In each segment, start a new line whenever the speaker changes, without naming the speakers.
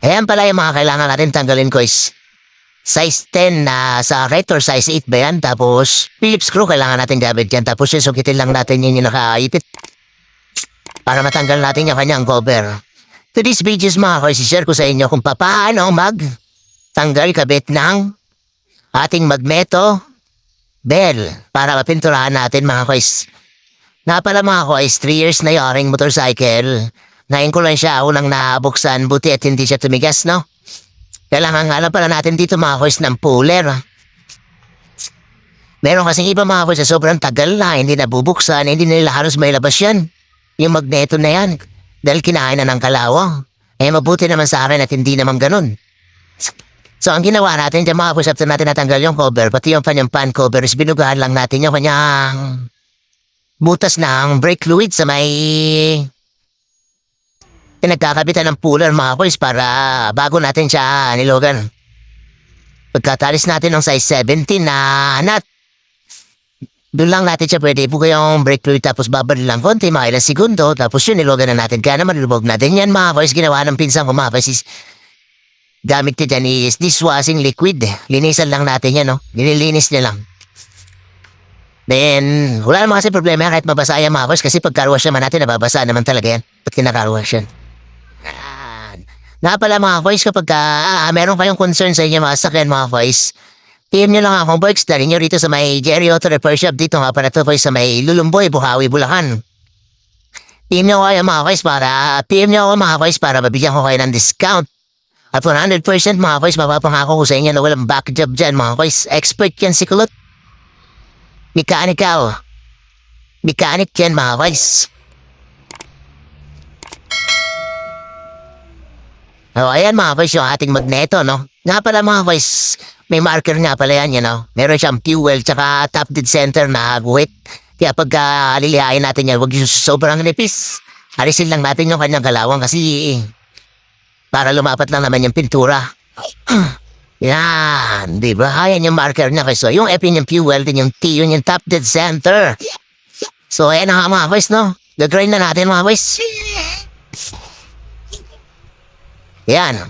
Ayan pala yung mga kailangan natin tanggalin ko is size 10 na sa right or size 8 ba yan? Tapos Phillips screw kailangan natin gamit yan. Tapos yung sukitin lang natin yun yung nakaipit para matanggal natin yung kanyang cover. Today's videos mga kois, share ko sa inyo kung paano mag tanggal kabit ng ating magneto bell para mapinturahan natin mga kois. Nga pala mga kois, 3 years na yaring motorcycle. Ngayon ko lang siya unang nabuksan, buti at hindi siya tumigas, no? Kailangan nga lang pala natin dito mga kois ng puller. Meron kasing iba mga kois sa sobrang tagal na, hindi nabubuksan, hindi nila halos may labas yan. Yung magneto na yan, dahil kinain na ng kalawang. Eh mabuti naman sa akin at hindi naman ganun. So ang ginawa natin dyan mga kois, after natin natanggal yung cover, pati yung kanyang pan cover, is binugahan lang natin yung kanyang butas ng brake fluid sa may pinagkakabitan ng puller mga kois para bago natin siya nilogan. Pagkatalis natin ng size 17 na nut, doon lang natin siya pwede po yung brake fluid tapos babalik lang konti mga ilang segundo tapos yun nilogan na natin. Kaya naman nilubog natin yan mga kois ginawa ng pinsang ko mga kois is gamit niya dyan is dishwashing liquid. Linisan lang natin yan no. Nililinis niya lang. Then, wala naman kasi problema kahit mabasa yan mga boys kasi pag carwash naman natin, nababasa naman talaga yan. Ba't kinakarwash yan? Nga pala mga boys, kapag ka, ah, meron kayong concern sa inyo mga sakyan mga boys, PM nyo lang akong boys, dali nyo rito sa may Jerry Auto Repair Shop dito nga pala to boys sa may Lulumboy, Buhawi, Bulacan. PM nyo kayo mga boys para, PM nyo ako mga boys para mabigyan ko kayo ng discount. At 100% mga boys, mapapangako ko sa inyo na walang back job dyan mga boys. Expert yan si Kulot. Mechanical. Mechanic yan mga boys. Oh, ayan mga boys yung ating magneto, no? Nga pala mga boys, may marker nga pala yan, you know? Meron siyang fuel tsaka top dead center na guhit. Kaya pag uh, alilihain natin yan, huwag yung sobrang nipis. Alisin lang natin yung kanyang galawang kasi para lumapat lang naman yung pintura. Yan, di ba? Ayan yung marker niya. So, yung F yun yung fuel, din yung T yun yung top dead center. So, ayan na nga mga boys, no? Gagrind na natin mga boys. Yan.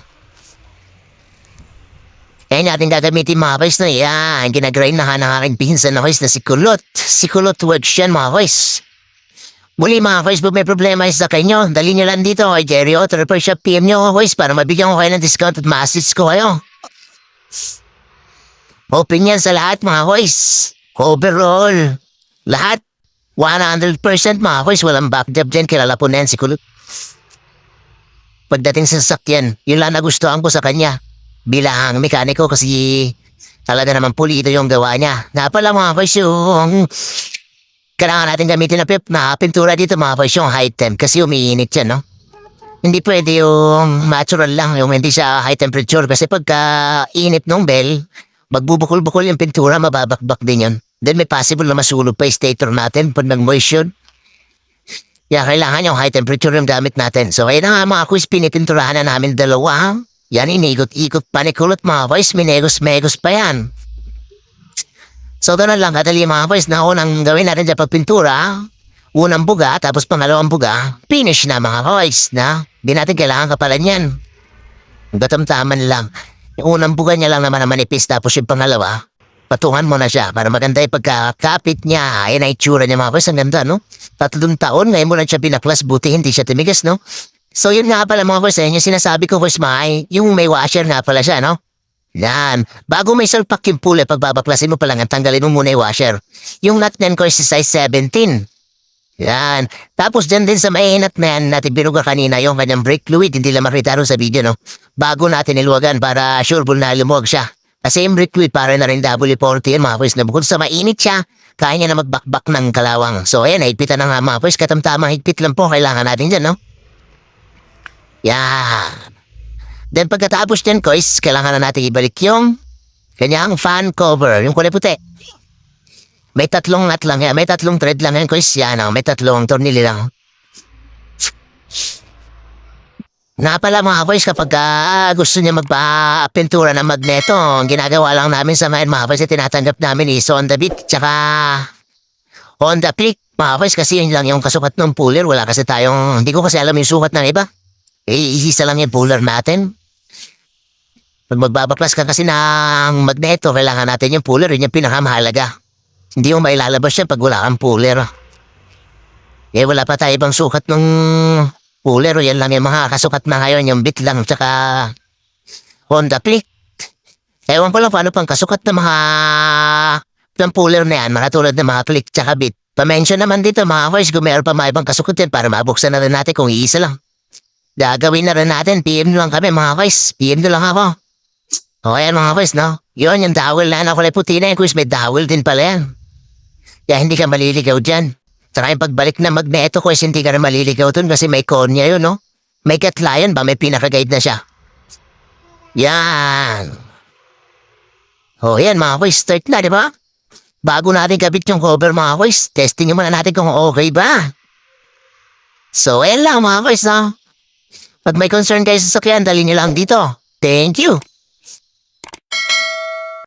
Ayan natin gagamitin mga boys, no? Yan, ginagrind na nga ng aking pinsan na boys na si Kulot. Si Kulot works yan mga boys. Muli mga boys, may problema sa kanyo, dali nyo lang dito kay Jerry Auto Repair Shop. PM nyo boys para mabigyan ko kayo ng discount at ma-assist ko kayo. Open yan sa lahat mga boys. Overall. Lahat. 100% mga boys. Walang backjob dyan. Kilala po na yan si Kulot. Pagdating sa sasakyan, yun lang nagustuhan ko sa kanya. Bilang mekaniko kasi talaga naman pulido yung gawa niya. Nga pala mga boys yung kailangan natin gamitin na pip na pintura dito mga boys yung high temp kasi umiinit yan no. Hindi pwede yung natural lang, yung hindi siya high temperature kasi pagka init ng bell, magbubukol-bukol yung pintura, mababakbak din yun. Then may possible na masulog pa yung stator natin pag nag-moist yun. Kaya kailangan yung high temperature yung gamit natin. So kaya na nga mga quiz, pinipinturahan na namin dalawa. Yan, inigot-ikot pa ni Kulot mga boys, minegos-megos pa yan. So doon lang, kadali mga boys, na unang gawin natin sa pagpintura, unang buga, tapos pangalawang buga, finish na mga boys, na. Di natin kailangan kapalan yan. Gatamtaman lang. Yung unang buga niya lang naman na manipis, tapos yung pangalawa, patungan mo na siya para maganda yung pagkakapit niya. Ayan ang itsura niya mga boys, ang ganda, no? Tatlong taon, ngayon mo lang siya binaklas, buti hindi siya tumigas, no? So yun nga pala mga boys, ayun yung sinasabi ko boys, may, yung may washer nga pala siya, no? Yan. Bago may salpak yung pula, pagbabaklasin mo pa lang, ang tanggalin mo muna yung washer. Yung nut niyan ko is size 17. Yan. Tapos dyan din sa mainat na yan, natin binuga kanina yung kanyang brake fluid, hindi lang makita sa video, no? Bago natin iluwagan para sure bull na lumuwag siya. Kasi yung fluid para na rin W40 yan, mga boys, na bukod sa mainit siya, kaya niya na magbakbak ng kalawang. So ayan, higpitan na nga mga boys, katamtamang higpit lang po, kailangan natin dyan, no? Yan. Then pagkatapos niyan, guys, kailangan na natin ibalik yung kanyang fan cover, yung kulay puti. May tatlong nut lang yan, may tatlong thread lang yan, guys. Yan, oh, may tatlong tornilyo lang. Nga pala mga boys, kapag ah, gusto niya magpa-pintura ng magneto, ang ginagawa lang namin sa mga mga boys, tinatanggap namin is Honda Beat, tsaka Honda Click. Mga boys, kasi yun lang yung kasukat ng puller. Wala kasi tayong, hindi ko kasi alam yung sukat ng iba. Eh, isa lang yung puller natin. Pag magbabaklas ka kasi ng magneto, kailangan natin yung puller, yun yung pinakamahalaga. Hindi mo mailalabas yan pag wala kang puller. Eh, wala pa tayo ibang sukat ng puller. Yan lang yung mga kasukat na ngayon, yung bit lang, tsaka Honda Click. Ewan ko lang paano pang kasukat ng mga ng puller na yan, mga tulad ng mga click tsaka bit. Pa-mention naman dito mga boys, kung meron pa mga ibang kasukat yan para mabuksan na rin natin kung iisa lang. Gagawin na rin natin, PM lang kami mga boys, PM lang ako. O ayan mga boys, no? Yun, yung dowel na ano, kulay puti na yung quiz, may dowel din pala yan. Kaya hindi ka maliligaw dyan. Tsaka yung pagbalik na magneto ko is hindi ka na maliligaw dun kasi may konya yun, no? May katlayan ba? May pinaka-guide na siya. Yan. O yan mga boys, start na, di ba? Bago natin kabit yung cover mga boys, testing muna natin kung okay ba. So, ayan lang mga boys, no? Pag may concern kayo sa sakyan, dali nyo lang dito. Thank you.